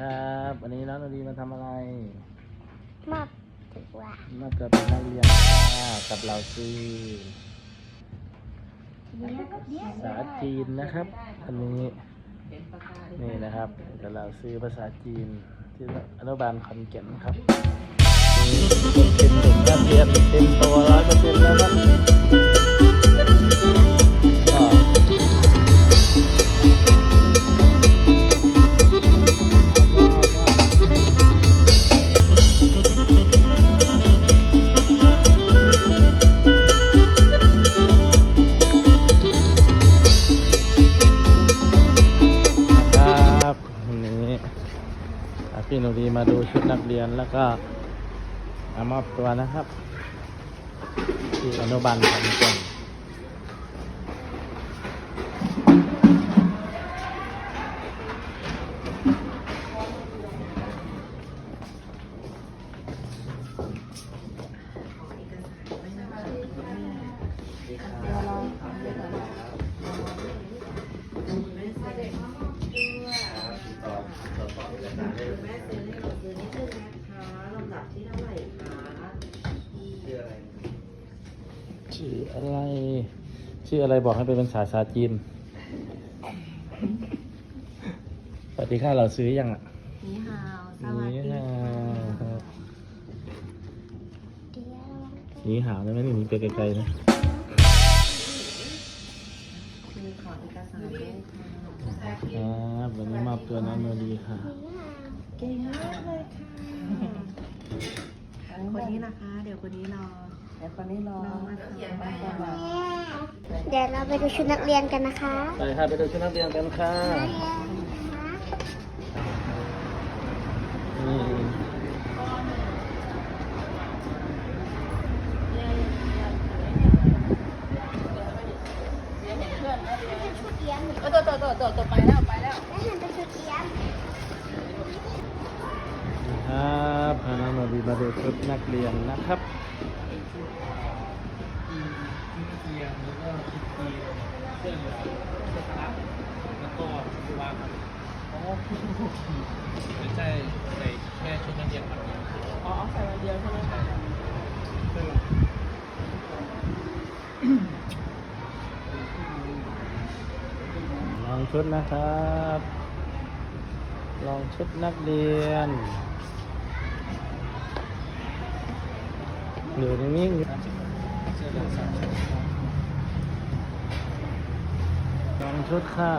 ครับ วันนี้น้องนดีมาทำอะไรมอบถือว่ามาเกิดเป็นนักเรียนค่ะกับเราคือภาษาจีนนะครับ อันนี้นี่นะครับกับเราซื้อภาษาจีนที่อนุบาลขอนแก่นครับ พี่หนูดีมาดูชุดนักเรียนแล้วก็มามอบตัวนะครับ ที่อนุบาลขอนแก่น ชื่ออะไร ชื่ออะไรบอกให้เป็นภาษาภาษาจีนสวัสดีค่ะเราซื้อยังอะนี่ฮาวสนี่วัสดีฮาค่ะวเดี๋ยวนี่หาวได้ไหมนี่มีไปไกลๆนะ คือขอเอกสารด้วยค่ะครับวันนี้มอบตัวน้องโนดีค่ะ เก่งมากเลยค่ะคนนี้นะคะ เดี๋ยวคนนี้รอเดี๋ยวคนนี้รอรอมาทำไปก่อนเดี๋ยวเราไปดูชุดนักเรียนกันนะคะ ไปค่ะไปดูชุดนักเรียนกันค่ะนี่ เออตัวตัวตัวตัวตัวไปแล้วไปแล้วแล้วหันไปชุดเรียนครับพาน้องโนดีมาดูชุดนักเรียนนะครับไม่ใช่ใส่แค่ชุดนักเรียนแบบนี้อ๋อใส่วันเดียวใช่ไหมคะ ลอง ชุดนะครับ ลองชุดนักเรียน อยู่นิ่งๆลองชุดค่ะ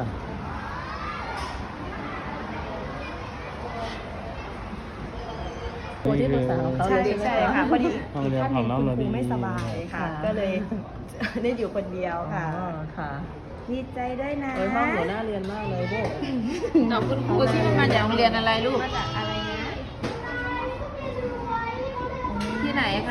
ตัวที่ปรึกษาของเขาใช่เลยใช่ใช่ไหมค่ะพอดีห้องเรียนท่านของน้องคุณโนครูดีไม่สบายค่ะ ก็เลยได้อยู่คนเดียวอ๋ค่ะอค่ะ ดีใจด้วยนะโอ้ยห้องหัวหน้าเรียนมากเลยด้วยน้องคุณครูที่มาจากโรงเรียนอะไรลูก มาจากอะไรนะ ที่ไหนคะ